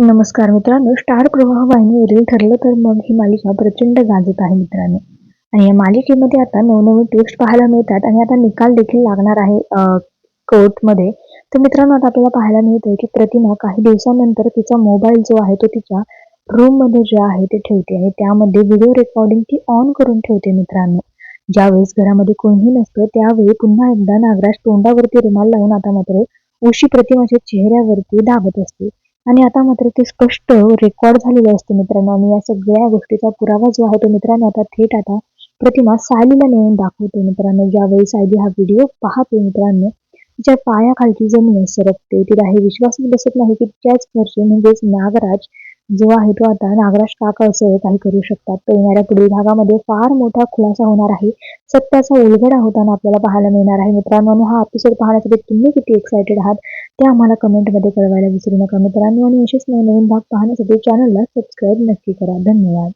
नमस्कार मित्रांनो स्टार प्रवाह वाहिनीवरील ठरलं तर मग ही मालिका प्रचंड गाजत आहे मित्रांनो. आणि या मालिकेमध्ये आता नवनवीन ट्विस्ट पाहायला मिळतात आणि आता निकाल देखील लागणार आहे कोर्टमध्ये तर मित्रांनो आता आपल्याला पाहायला मिळतंय की प्रतिमा काही दिवसानंतर तिचा मोबाईल जो आहे तो तिच्या रूममध्ये जे आहे ते ठेवते आणि त्यामध्ये व्हिडिओ रेकॉर्डिंग ती ऑन करून ठेवते मित्रांनो. ज्यावेळेस घरामध्ये कोणीही नसतं त्यावेळी पुन्हा एकदा नागराज तोंडावरती रुमाल लावून आता मात्र उशी प्रतिमाच्या चेहऱ्यावरती दाबत असते. आणि आता मात्र ते स्पष्ट रेकॉर्ड झालेलं असतं मित्रांनो. आणि या सगळ्या गोष्टीचा पुरावा जो आहे तो मित्रांनो आता थेट आता प्रतिमा सायलीला नेऊन दाखवते मित्रांनो. ज्यावेळी सायली हा व्हिडिओ पाहते मित्रांनो तिच्या पायाखालची जमीन सरकते. तिला हे विश्वासच बसत नाही की त्याच घरचे म्हणजेच नागराज जो आहे तो आता नागराज काका असं काही करू शकतात. तर येणाऱ्या पुढील भागामध्ये फार मोठा खुलासा होणार आहे. सत्याचा उलगडा होताना आपल्याला पाहायला मिळणार आहे. मित्रांनो आणि हा एपिसोड पाहण्यासाठी तुम्ही किती एक्सायटेड आहात ते आम्हाला कमेंटमध्ये कळवायला विसरू नका. मित्रांनो आणि असेच नवीन भाग पाहण्यासाठी चॅनलला सबस्क्राईब नक्की करा. धन्यवाद.